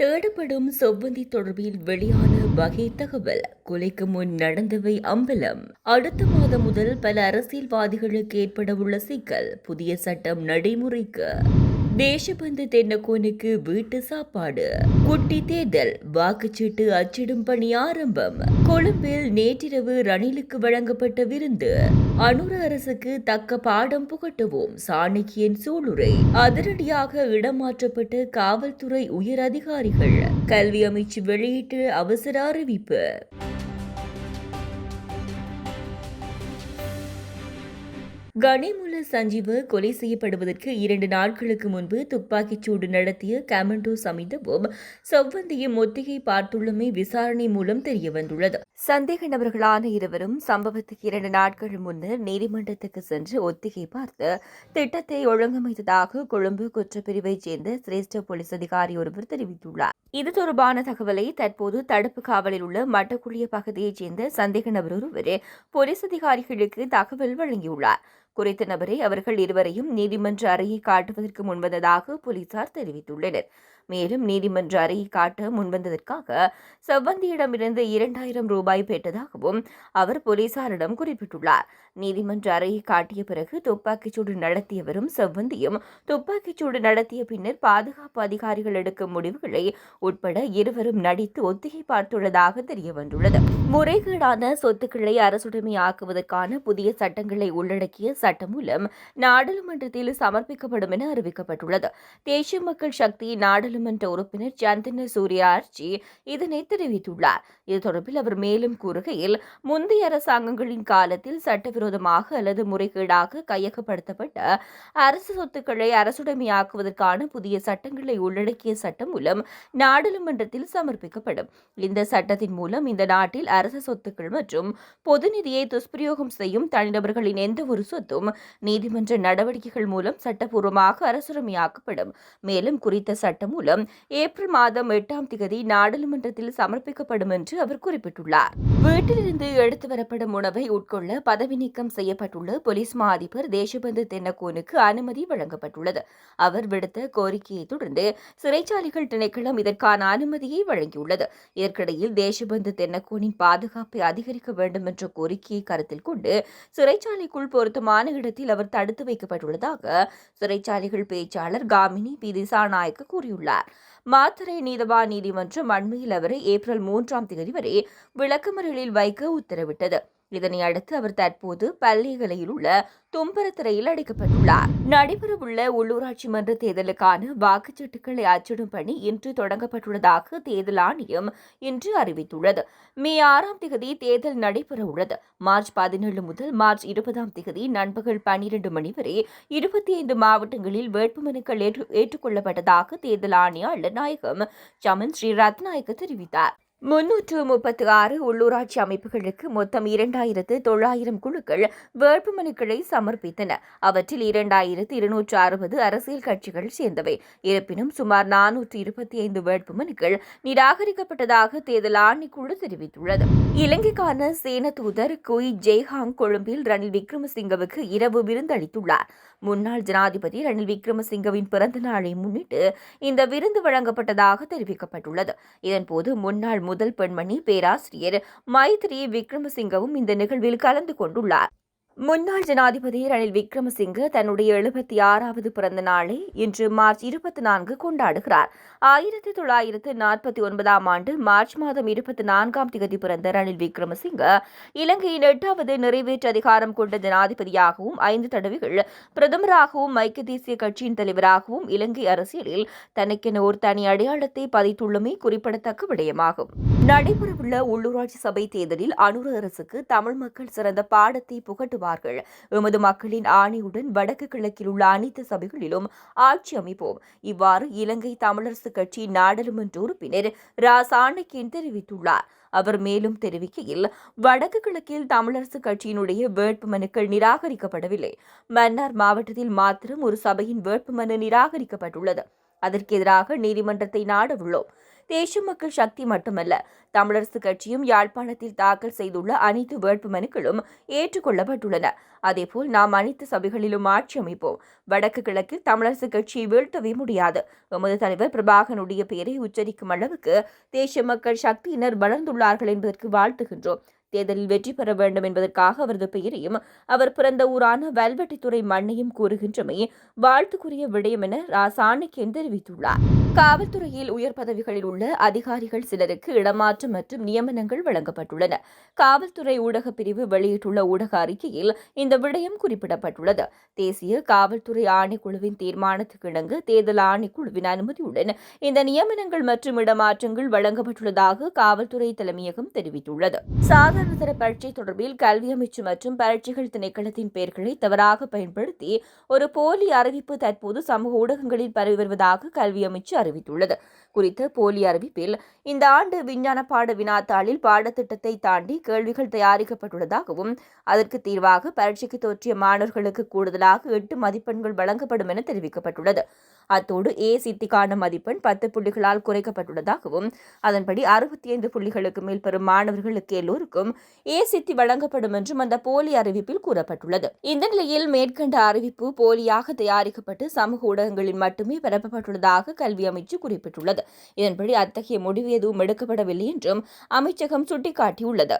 தேடப்படும் செவ்வந்தி தொடர்பில் வெளியான வகை தகவல். கொலைக்கு முன் நடந்தவை அம்பலம். அடுத்த மாதம் முதல் பல அரசியல்வாதிகளுக்கு ஏற்பட உள்ள சிக்கல். புதிய சட்டம் நடைமுறைக்கு தேசபந்து தென்னக்கோனுக்கு வீட்டு சாப்பாடு. குட்டி தேர்தல் வாக்குச்சீட்டு அச்சிடும் பணி ஆரம்பம். கொழும்பில் நேற்றிரவு ரணிலுக்கு வழங்கப்பட்ட விருந்து. அனுர அரசுக்கு தக்க பாடம் புகட்டுவோம் சாணக்கியன் சூளுரை. அதிரடியாக இடமாற்றப்பட்ட காவல்துறை உயர் அதிகாரிகள். கல்வி அமைச்சு வெளியிட்டு அவசர அறிவிப்பு. கனிமுல்ல சஞ்சீவ கொலை செய்யப்படுவதற்கு இரண்டு நாட்களுக்கு முன்பு துப்பாக்கிச் சூடு நடத்திய கமெண்டோ சமிதவும் செவ்வந்தியும் ஒத்திகை பார்த்துள்ளமை விசாரணை மூலம் தெரியவந்துள்ளது. சந்தேக நபர்களான இருவரும் சம்பவத்துக்கு இரண்டு நாட்கள் முன்னர் நீதிமன்றத்துக்கு சென்று ஒத்திகை பார்த்து திட்டத்தை ஒழுங்கமைத்ததாக கொழும்பு குற்றப்பிரிவைச் சேர்ந்த சிரேஷ்ட போலீஸ் அதிகாரி ஒருவர் தெரிவித்துள்ளார். இது தொடர்பான தகவலை தற்போது தடுப்பு காவலில் உள்ள மட்டக்குழிய பகுதியைச் சேர்ந்த சந்தேக நபர் ஒருவர் போலீஸ் அதிகாரிகளுக்கு தகவல் வழங்கியுள்ளார். குறித்த நபரை அவர்கள் இருவரையும் நீதிமன்ற அறையை காட்டுவதற்கு முன்வந்ததாக போலீசார் தெரிவித்துள்ளனர். மேலும் நீதிமன்ற அறையை காட்ட முன்வந்ததற்காக செவ்வந்தியிடமிருந்து இரண்டாயிரம் ரூபாய் பெற்றதாகவும் அவர் போலீசாரிடம் குறிப்பிட்டுள்ளார். நீதிமன்ற அறையை காட்டிய பிறகு துப்பாக்கிச்சூடு நடத்தியவரும் செவ்வந்தியும் துப்பாக்கிச்சூடு நடத்திய பின்னர் பாதுகாப்பு அதிகாரிகள் எடுக்கும் முடிவுகளை உட்பட இருவரும் நடித்து ஒத்திகை பார்த்துள்ளதாக தெரியவந்துள்ளது. முறைகேடான சொத்துக்களை அரசுடைமையாக்குவதற்கான புதிய சட்டங்களை உள்ளடக்கிய சட்டம் மூலம் நாடாளுமன்றத்தில் சமர்ப்பிக்கப்படும் என அறிவிக்கப்பட்டுள்ளது. தேசிய மக்கள் சக்தி நாடாளுமன்ற உறுப்பினர் சந்தன சூர்யார்ஜி இதனை தெரிவித்துள்ளார். இது தொடர்பில் அவர் மேலும் கூறுகையில் முந்தைய அரசாங்கங்களின் காலத்தில் சட்டவிரோதமாக அல்லது முறைகேடாக கையகப்படுத்தப்பட்ட அரசு சொத்துக்களை அரசுடைமையாக்குவதற்கான புதிய சட்டங்களை உள்ளடக்கிய சட்டம் மூலம் நாடாளுமன்றத்தில் சமர்ப்பிக்கப்படும். இந்த சட்டத்தின் மூலம் இந்த நாட்டில் அரசு சொத்துக்கள் மற்றும் பொது நிதியை துஷ்பிரயோகம் செய்யும் தனிநபர்களின் எந்த ஒரு சொத்தும் நீதிமன்ற நடவடிக்கைகள் மூலம் சட்டப்பூர்வமாக அரசுரிமையாக்கப்படும். மேலும் குறித்த சட்டம் மூலம் ஏப்ரல் மாதம் எட்டாம் திகதி நாடாளுமன்றத்தில் சமர்ப்பிக்கப்படும் என்று அவர் குறிப்பிட்டுள்ளார். வீட்டிலிருந்து எடுத்து வரப்படும் உணவை உட்கொள்ள பதவி நீக்கம் செய்யப்பட்டுள்ள போலீஸ் மா அதிபர் தேசபந்து தென்னகோனுக்கு அனுமதி வழங்கப்பட்டுள்ளது. அவர் விடுத்த கோரிக்கையை தொடர்ந்து சிறைச்சாலைகள் திணைக்களம் இதற்கான அனுமதியை வழங்கியுள்ளது. இதற்கிடையில் தேசபந்து தென்னகோனின் பாதுகாப்பை அதிகரிக்க வேண்டும் என்ற கோரிக்கையை கருத்தில் கொண்டு சிறைச்சாலைக்குள் பொருத்தமான இடத்தில் அவர் தடுத்து வைக்கப்பட்டுள்ளதாக சிறைச்சாலைகள் பேச்சாளர் காமினி பி. திசாநாயக்க கூறியுள்ளார். மாத்தரை நீதவான் நீதிமன்றம் அண்மையில் அவரை ஏப்ரல் மூன்றாம் தேதி வரை விளக்கமறியலில் வைக்க உத்தரவிட்டது. இதனை அடுத்து அவர் தற்போது பள்ளிகளில் உள்ள தும்பரத்துறையில் அடைக்கப்பட்டுள்ளார். நடைபெறவுள்ள உள்ளூராட்சி மன்ற தேர்தலுக்கான வாக்குச்சீட்டுகளை அச்சிடும் பணி இன்று தொடங்கப்பட்டுள்ளதாக தேர்தல் ஆணையம் இன்று அறிவித்துள்ளது. மே ஆறாம் தேதி தேர்தல் நடைபெறவுள்ளது. மார்ச் பதினேழு முதல் மார்ச் இருபதாம் தேதி நண்பகல் பன்னிரண்டு மணி வரை இருபத்தி ஐந்து மாவட்டங்களில் வேட்புமனுக்கள் ஏற்று ஏற்றுக்கொள்ளப்பட்டதாக தேர்தல் ஆணையாளர் நாயகம் சமன் ஸ்ரீ ரத்நாயக்க தெரிவித்தார். முன்னூற்று முப்பத்தி ஆறு உள்ளூராட்சி அமைப்புகளுக்கு மொத்தம் இரண்டாயிரத்து தொள்ளாயிரம் குழுக்கள் வேட்புமனுக்களை சமர்ப்பித்தன. அவற்றில் இரண்டாயிரத்து இருநூற்று அறுபது அரசியல் கட்சிகள் சேர்ந்தவை. இருப்பினும் சுமார் நானூற்று இருபத்தி ஐந்து வேட்புமனுக்கள் நிராகரிக்கப்பட்டதாக தேர்தல் ஆணைக்குழு தெரிவித்துள்ளது. இலங்கைக்கான சேன தூதர் குய் ஜெய்ஹாங் கொழும்பில் ரணில் விக்ரமசிங்கவுக்கு இரவு விருந்தளித்துள்ளார். முன்னாள் ஜனாதிபதி ரணில் விக்ரமசிங்கவின் பிறந்த நாளை முன்னிட்டு இந்த விருந்து வழங்கப்பட்டதாக தெரிவிக்கப்பட்டுள்ளது. இதன்போது முன்னாள் முதல் பெண்மணி பேராசிரியர் மைத்ரி விக்ரமசிங்கவும் இந்த நிகழ்வில் கலந்து கொண்டுள்ளார். முன்னாள் ஜனாதிபதி ரணில் விக்ரமசிங்கே தன்னுடைய எழுபத்தி ஆறாவது பிறந்த நாளை இன்று மார்ச் இருபத்தி நான்கு கொண்டாடுகிறார். ஆயிரத்தி தொள்ளாயிரத்து நாற்பத்தி ஒன்பதாம் ஆண்டு மார்ச் மாதம் இருபத்தி நான்காம் தேதி பிறந்த ரணில் விக்ரமசிங்க இலங்கையின் எட்டாவது நிறைவேற்று அதிகாரம் கொண்ட ஜனாதிபதியாகவும் ஐந்து தடவைகள் பிரதமராகவும் ஐக்கிய தேசிய கட்சியின் தலைவராகவும் இலங்கை அரசியலில் தனக்கென ஒரு தனி அடையாளத்தை பதித்துள்ளமை குறிப்பிடத்தக்க விடயமாகும். நடைபெறவுள்ள உள்ளூராட்சி சபை தேர்தலில் அனுர அரசுக்கு தமிழ் மக்கள் சிறந்த பாடத்தை புகட்டுவார்கள். எமது மக்களின் ஆணையுடன் வடக்கு கிழக்கில் உள்ள அனைத்து சபைகளிலும் ஆட்சி அமைப்போம். இவ்வாறு இலங்கை தமிழரசு கட்சி நாடாளுமன்ற உறுப்பினர் ரா சாணக்கியன் தெரிவித்துள்ளார். அவர் மேலும் தெரிவிக்கையில் வடக்கு கிழக்கில் தமிழரசு கட்சியினுடைய வேட்புமனுக்கள் நிராகரிக்கப்படவில்லை. மன்னார் மாவட்டத்தில் மாத்திரம் ஒரு சபையின் வேட்புமனு நிராகரிக்கப்பட்டுள்ளது. அதற்கு எதிராக நீதிமன்றத்தை நாடவுள்ளோம். தேச மக்கள் சக்தி மட்டுமல்ல தமிழரசு கட்சியும் யாழ்ப்பாணத்தில் தாக்கல் செய்துள்ள அனைத்து வேட்புமனுக்களும் ஏற்றுக்கொள்ளப்பட்டுள்ளன. அதேபோல் நாம் அனைத்து சபைகளிலும் ஆட்சி அமைப்போம். வடக்கு கிழக்கில் தமிழரசு கட்சியை வீழ்த்தவே முடியாது. எமது தலைவர் பிரபாகனுடைய பெயரை உச்சரிக்கும் அளவுக்கு தேச மக்கள் சக்தியினர் வளர்ந்துள்ளார்கள் என்பதற்கு வாழ்த்துகின்றோம். தேர்தலில் வெற்றி பெற வேண்டும் என்பதற்காக அவரது பெயரையும் அவர் பிறந்த ஊரான வல்வெட்டித்துறை மண்ணையும் கூறுகின்றமை வாழ்த்துக்குரிய விடயம் என ரா. சாணக்கியன் தெரிவித்துள்ளார். காவல்துறையில் உயர் பதவிகளில் உள்ள அதிகாரிகள் சிலருக்கு இடமாற்றம் மற்றும் நியமனங்கள் வழங்கப்பட்டுள்ளன. காவல்துறை ஊடகப் பிரிவு வெளியிட்டுள்ள ஊடக அறிக்கையில் இந்த விடயம் குறிப்பிடப்பட்டுள்ளது. தேசிய காவல்துறை ஆணைக்குழுவின் தீர்மானத்துக்கு இணங்கு தேர்தல் ஆணைக்குழுவின் அனுமதியுடன் இந்த நியமனங்கள் மற்றும் இடமாற்றங்கள் வழங்கப்பட்டுள்ளதாக காவல்துறை தலைமையகம் தெரிவித்துள்ளது. சாதாரண தர பரீட்சை தொடர்பில் கல்வி அமைச்சு மற்றும் பரீட்சைகள் திணைக்களத்தின் பெயர்களை தவறாக பயன்படுத்தி ஒரு போலி அறிவிப்பு தற்போது சமூக ஊடகங்களில் பரவி வருவதாக கல்வி அமைச்சர் அறிவித்துள்ளது. குறித்த போலி அறிவிப்பில் இந்த ஆண்டு விஞ்ஞான பாட வினாத்தாளில் பாடத்திட்டத்தை தாண்டி கேள்விகள் தயாரிக்கப்பட்டுள்ளதாகவும் அதற்கு தீர்வாக பரீட்சைக்கு தோற்றிய மாணவர்களுக்கு கூடுதலாக எட்டு மதிப்பெண்கள் வழங்கப்படும் என தெரிவிக்கப்பட்டுள்ளது. அத்தோடு ஏ சித்திக்கான மதிப்பெண் பத்து புள்ளிகளால் குறைக்கப்பட்டுள்ளதாகவும் அதன்படி அறுபத்தி ஐந்து புள்ளிகளுக்கு மேல் பெறும் மாணவர்களுக்கு எல்லோருக்கும் ஏ சித்தி வழங்கப்படும் என்றும் அந்த போலி அறிவிப்பில் கூறப்பட்டுள்ளது. இந்த நிலையில் மேற்கண்ட அறிவிப்பு போலியாக தயாரிக்கப்பட்டு சமூக ஊடகங்களில் மட்டுமே பரப்பப்பட்டுள்ளதாக கல்வி அமைச்சு குறிப்பிட்டுள்ளது. இதன்படி அத்தகைய முடிவு எதுவும் எடுக்கப்படவில்லை என்றும் அமைச்சகம் சுட்டிக்காட்டியுள்ளது.